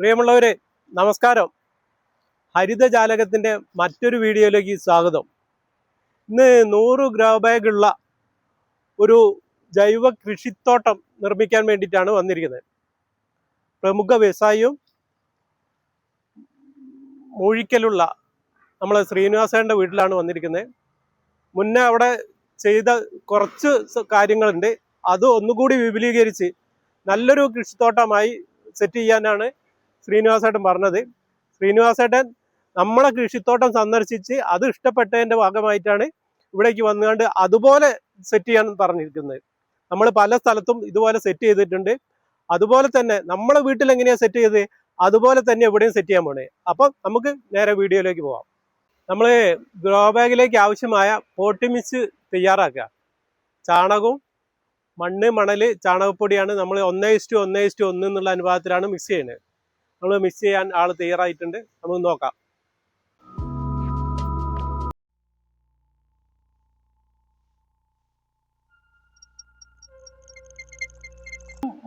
പ്രിയമുള്ളവരെ നമസ്കാരം. ഹരിതജാലകത്തിന്റെ മറ്റൊരു വീഡിയോയിലേക്ക് സ്വാഗതം. ഇന്ന് നൂറ് ഗ്രോ ബാഗുള്ള ഒരു ജൈവ കൃഷിത്തോട്ടം നിർമ്മിക്കാൻ വേണ്ടിയിട്ടാണ് വന്നിരിക്കുന്നത്. പ്രമുഖ വ്യവസായിയും മൂഴിക്കലുള്ള നമ്മളെ ശ്രീനിവാസേന്റെ വീട്ടിലാണ് വന്നിരിക്കുന്നത്. മുന്നേ അവിടെ ചെയ്ത കുറച്ച് കാര്യങ്ങളുണ്ട്. അത് ഒന്നുകൂടി വിപുലീകരിച്ച് നല്ലൊരു കൃഷിത്തോട്ടമായി സെറ്റ് ചെയ്യാനാണ് ശ്രീനിവാസേട്ടൻ പറഞ്ഞത്. ശ്രീനിവാസേട്ടൻ നമ്മളെ കൃഷിത്തോട്ടം സന്ദർശിച്ച് അത് ഇഷ്ടപ്പെട്ടതിന്റെ ഭാഗമായിട്ടാണ് ഇവിടേക്ക് വന്നുകൊണ്ട് അതുപോലെ സെറ്റ് ചെയ്യാൻ പറഞ്ഞിരിക്കുന്നത്. നമ്മൾ പല സ്ഥലത്തും ഇതുപോലെ സെറ്റ് ചെയ്തിട്ടുണ്ട്. അതുപോലെ തന്നെ നമ്മളെ വീട്ടിൽ എങ്ങനെയാണ് സെറ്റ് ചെയ്ത് അതുപോലെ തന്നെ എവിടെയും സെറ്റ് ചെയ്യാൻ പോണേ. അപ്പം നമുക്ക് നേരെ വീഡിയോയിലേക്ക് പോവാം. നമ്മൾ ഗ്രോ ബാഗിലേക്ക് ആവശ്യമായ പോട്ടി മിക്സ് തയ്യാറാക്കുക. ചാണകവും മണ്ണ് മണൽ ചാണകപ്പൊടിയാണ് നമ്മൾ ഒന്നേ ഇസ്റ്റു ഒന്നേ ഇസ്റ്റു ഒന്ന് എന്നുള്ള അനുപാതത്തിലാണ് മിക്സ് ചെയ്യുന്നത്. നമ്മൾ മിക്സ് ചെയ്യാൻ ആൾ തയ്യാറായിട്ടുണ്ട്. നമുക്ക് നോക്കാം.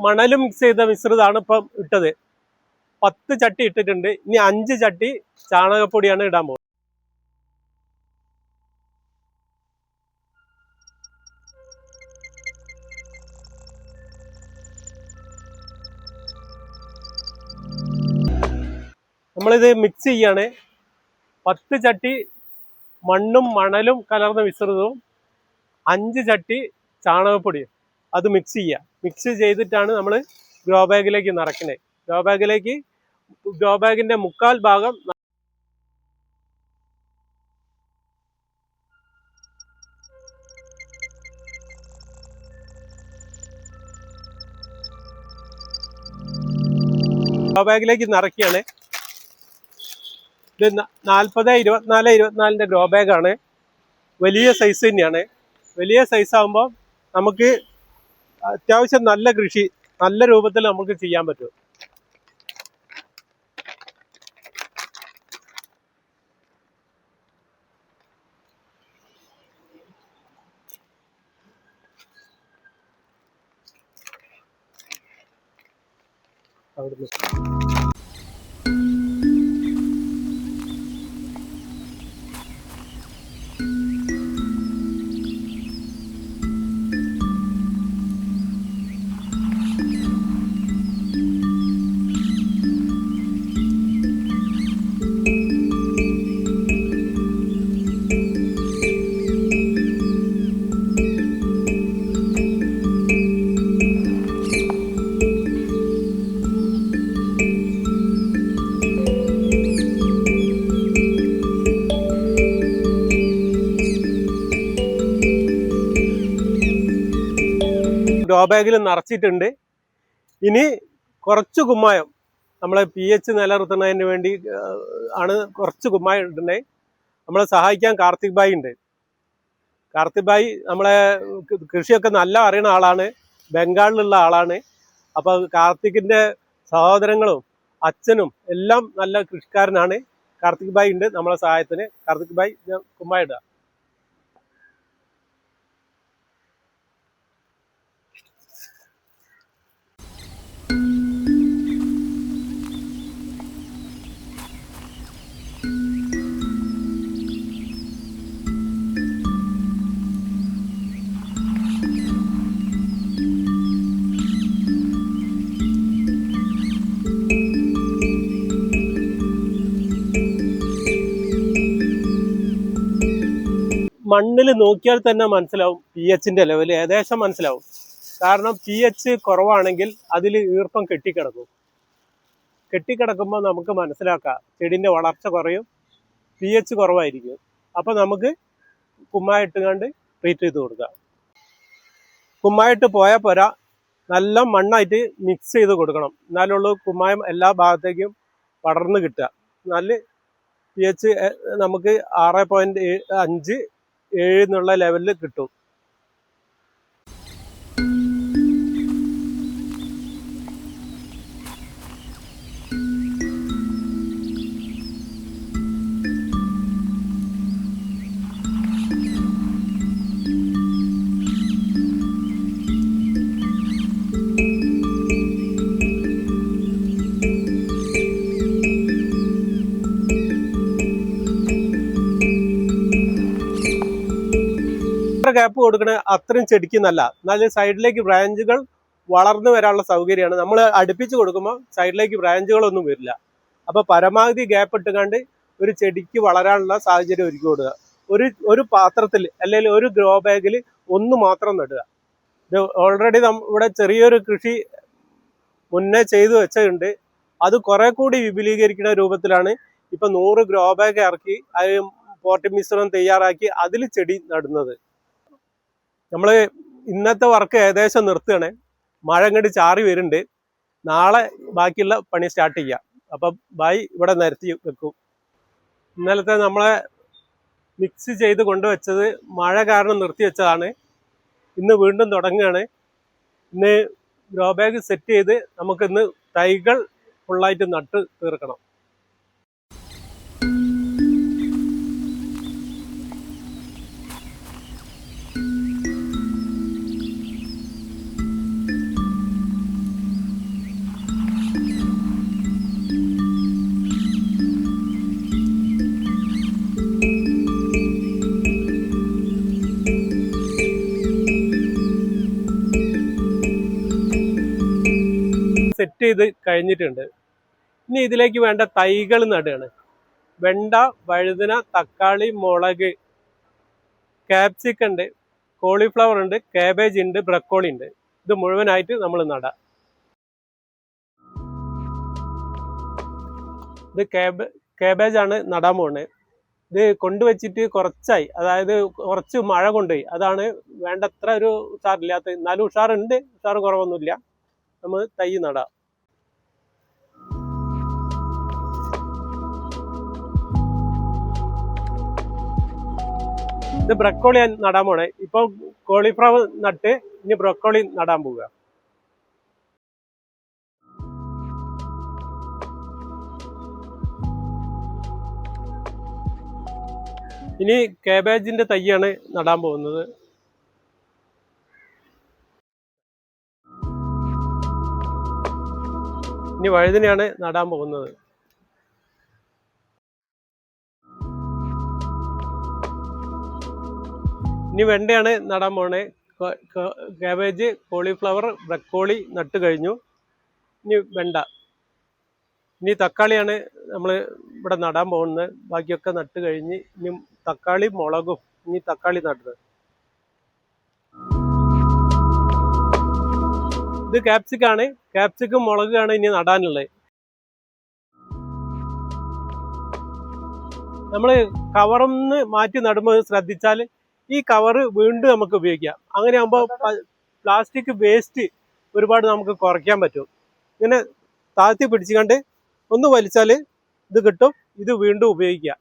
മണലും മിക്സ് ചെയ്ത മിശ്രിതമാണ് ഇപ്പം ഇട്ടത്. പത്ത് ചട്ടി ഇട്ടിട്ടുണ്ട്. ഇനി അഞ്ച് ചട്ടി ചാണകപ്പൊടിയാണ് ഇടാൻ പോകുന്നത്. നമ്മളിത് മിക്സ് ചെയ്യാണ്. പത്ത് ചട്ടി മണ്ണും മണലും കലർന്ന മിശ്രിതവും അഞ്ച് ചട്ടി ചാണകപ്പൊടിയും. അത് മിക്സ് ചെയ്യുക മിക്സ് ചെയ്തിട്ടാണ് നമ്മൾ ഗ്രോ ബാഗിലേക്ക് നിറയ്ക്കുന്നത് ഗ്രോ ബാഗിലേക്ക് ഗ്രോ ബാഗിന്റെ മുക്കാൽ ഭാഗം ഗ്രോ ബാഗിലേക്ക് നിറയ്ക്കുകയാണ് ഇത് നാൽപ്പത് ഇരുപത്തിനാല് ഇരുപത്തിനാലിന്റെ ഗ്രോ ബാഗാണ് വലിയ സൈസ് തന്നെയാണ്. വലിയ സൈസ് ആകുമ്പോൾ നമുക്ക് അത്യാവശ്യം നല്ല കൃഷി നല്ല രൂപത്തിൽ നമുക്ക് ചെയ്യാൻ പറ്റും. അവിടുന്ന് ഗ്രോ ബാഗിൽ നിറച്ചിട്ടുണ്ട്. ഇനി കുറച്ച് കുമ്മായം. നമ്മളെ പി എച്ച് നിലനിർത്തുന്നതിന് വേണ്ടി ആണ് കുറച്ച് കുമ്മായം ഇട്ടുണ്ടേ നമ്മളെ സഹായിക്കാൻ കാർത്തിക് ഭായി ഉണ്ട്. കാർത്തിക് ഭായി നമ്മളെ കൃഷിയൊക്കെ നല്ല അറിയുന്ന ആളാണ്. ബംഗാളിലുള്ള ആളാണ്. അപ്പോൾ കാർത്തിക്കിന്റെ സഹോദരങ്ങളും അച്ഛനും എല്ലാം നല്ല കൃഷിക്കാരനാണ്. കാർത്തിക് ഭായി ഉണ്ട്. നമ്മളെ സഹായത്തിന് കാർത്തിക് ഭായി ഞാൻ മണ്ണിൽ നോക്കിയാൽ തന്നെ മനസ്സിലാവും പി എച്ചിന്റെ ലെവൽ ഏകദേശം മനസ്സിലാവും. കാരണം പി എച്ച് കുറവാണെങ്കിൽ അതിൽ ഈർപ്പം കെട്ടിക്കിടക്കും. കെട്ടിക്കിടക്കുമ്പോൾ നമുക്ക് മനസ്സിലാക്കാം ചെടിന്റെ വളർച്ച കുറയും പി എച്ച് കുറവായിരിക്കും. അപ്പൊ നമുക്ക് കുമ്മായിട്ട് കണ്ട് ട്രീറ്റ് ചെയ്ത് കൊടുക്കാം. കുമ്മായിട്ട് പോയാൽ പോരാ നല്ല മണ്ണായിട്ട് മിക്സ് ചെയ്ത് കൊടുക്കണം. എന്നാലുള്ളൂ കുമ്മായം എല്ലാ ഭാഗത്തേക്കും പടർന്ന് കിട്ടുക. നല്ല പി എച്ച് നമുക്ക് ആറ് പോയിന്റ് അഞ്ച് ഏഴ് എന്നുള്ള ലെവലിൽ കിട്ടും. ഗ്യാപ്പ് കൊടുക്കണ അത്രയും ചെടിക്ക് നല്ല സൈഡിലേക്ക് ബ്രാഞ്ചുകൾ വളർന്നു വരാനുള്ള സൗകര്യമാണ്. നമ്മൾ അടുപ്പിച്ച് കൊടുക്കുമ്പോൾ സൈഡിലേക്ക് ബ്രാഞ്ചുകളൊന്നും വരില്ല. അപ്പോൾ പരമാവധി ഗ്യാപ്പ് ഇട്ടുകൊണ്ട് ഒരു ചെടിക്ക് വളരാനുള്ള സാഹചര്യം ഒരുക്കി കൊടുക്കുക. ഒരു ഒരു പാത്രത്തിൽ അല്ലെങ്കിൽ ഒരു ഗ്രോ ബാഗിൽ ഒന്ന് മാത്രം നടുക. ഇത് ഓൾറെഡി ഇവിടെ ചെറിയൊരു കൃഷി മുന്നേ ചെയ്തു വെച്ചുണ്ട് അത് കുറെ കൂടി വിപുലീകരിക്കുന്ന രൂപത്തിലാണ് ഇപ്പൊ നൂറ് ഗ്രോ ബാഗ് ഇറക്കി അത് പോട്ടി മിശ്രണം തയ്യാറാക്കി അതിൽ ചെടി നടുന്നത്. നമ്മൾ ഇന്നത്തെ വർക്ക് ഏകദേശം നിർത്തുകയാണ്. മഴ ഇങ്ങോട്ട് ചാറി വരുന്നുണ്ട്. നാളെ ബാക്കിയുള്ള പണി സ്റ്റാർട്ട് ചെയ്യാം. അപ്പൊ ബായി ഇവിടെ നിരത്തി വെക്കും. ഇന്നലത്തെ നമ്മളെ മിക്സ് ചെയ്ത് കൊണ്ടുവച്ചത് മഴ കാരണം നിർത്തി വെച്ചതാണ്. ഇന്ന് വീണ്ടും തുടങ്ങുകയാണ്. ഇന്ന് ഗ്രോ ബാഗ് സെറ്റ് ചെയ്ത് നമുക്കിന്ന് തൈകൾ ഫുള്ളായിട്ട് നട്ട് തീർക്കണം. സെറ്റ് ചെയ്ത് കഴിഞ്ഞിട്ടുണ്ട്. ഇനി ഇതിലേക്ക് വേണ്ട തൈകൾ നടുകയാണ്. വെണ്ട വഴുതന തക്കാളി മുളക് ക്യാപ്സിക്ക ഉണ്ട് കോളിഫ്ലവർ ഉണ്ട് കാബേജ് ഉണ്ട് ബ്രക്കോളി ഉണ്ട്. ഇത് മുഴുവനായിട്ട് നമ്മൾ നടാം. ഇത് കാബ് കാബേജ് ആണ് നടാൻ പോകുന്നത് ഇത് കൊണ്ടുവച്ചിട്ട് കുറച്ചായി. അതായത് കുറച്ച് മഴ കൊണ്ടുപോയി. അതാണ് വേണ്ടത്ര ഒരു ഉഷാറില്ലാത്ത എന്നാലും ഉഷാറുണ്ട് ഉഷാർ കുറവൊന്നുമില്ല. നമ്മൾ തൈ നടാം. ഇത് ബ്രക്കോളി നടാൻ പോണേ. ഇപ്പൊ കോളിഫ്ലവർ നട്ട് ഇനി ബ്രക്കോളി നടാൻ പോവുക. ഇനി കേബേജിന്റെ തൈയാണ് നടാൻ പോകുന്നത്. ഇനി വഴുതനയാണ് നടാൻ പോകുന്നത്. ഇനി വെണ്ടയാണ് നടാൻ പോണേ. കാബേജ് കോളിഫ്ലവർ ബ്രക്കോളി നട്ട് കഴിഞ്ഞു. ഇനി വെണ്ട. ഇനി തക്കാളിയാണ് നമ്മൾ ഇവിടെ നടാൻ പോകുന്നത്. ബാക്കിയൊക്കെ നട്ട് കഴിഞ്ഞ് ഇനി തക്കാളി മുളകും ഇനി തക്കാളി നടുന്നത്. ഇത് ക്യാപ്സിക്കാണ് കാപ്സിക്കും മുളകാണ് ഇനി നടാനുള്ളത്. നമ്മൾ കവറൊന്ന് മാറ്റി നടുമ്പോൾ ശ്രദ്ധിച്ചാൽ ഈ കവറ് വീണ്ടും നമുക്ക് ഉപയോഗിക്കാം. അങ്ങനെ ആകുമ്പോൾ പ്ലാസ്റ്റിക് വേസ്റ്റ് ഒരുപാട് നമുക്ക് കുറയ്ക്കാൻ പറ്റും. ഇങ്ങനെ താഴ്ത്തി പിടിച്ചുകൊണ്ട് ഒന്ന് വലിച്ചാൽ ഇത് കിട്ടും. ഇത് വീണ്ടും ഉപയോഗിക്കാം.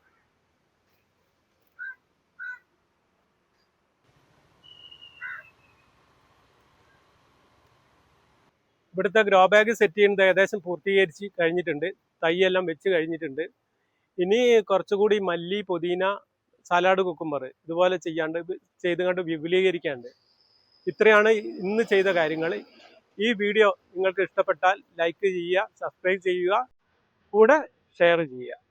ഇവിടുത്തെ ഗ്രോ ബാഗ് സെറ്റ് ചെയ്യുന്നത് ഏകദേശം പൂർത്തീകരിച്ച് കഴിഞ്ഞിട്ടുണ്ട്. തൈയെല്ലാം വെച്ച് കഴിഞ്ഞിട്ടുണ്ട്. ഇനി കുറച്ചുകൂടി മല്ലി പുതിന സാലാഡ് കുക്കുംബർ ഇതുപോലെ ചെയ്യാണ്ട് ചെയ്ത് കണ്ട് വിപുലീകരിക്കാണ്ട്. ഇത്രയാണ് ഇന്ന് ചെയ്ത കാര്യങ്ങൾ ഈ വീഡിയോ നിങ്ങൾക്ക് ഇഷ്ടപ്പെട്ടാൽ ലൈക്ക് ചെയ്യുക സബ്സ്ക്രൈബ് ചെയ്യുക കൂടെ ഷെയർ ചെയ്യുക.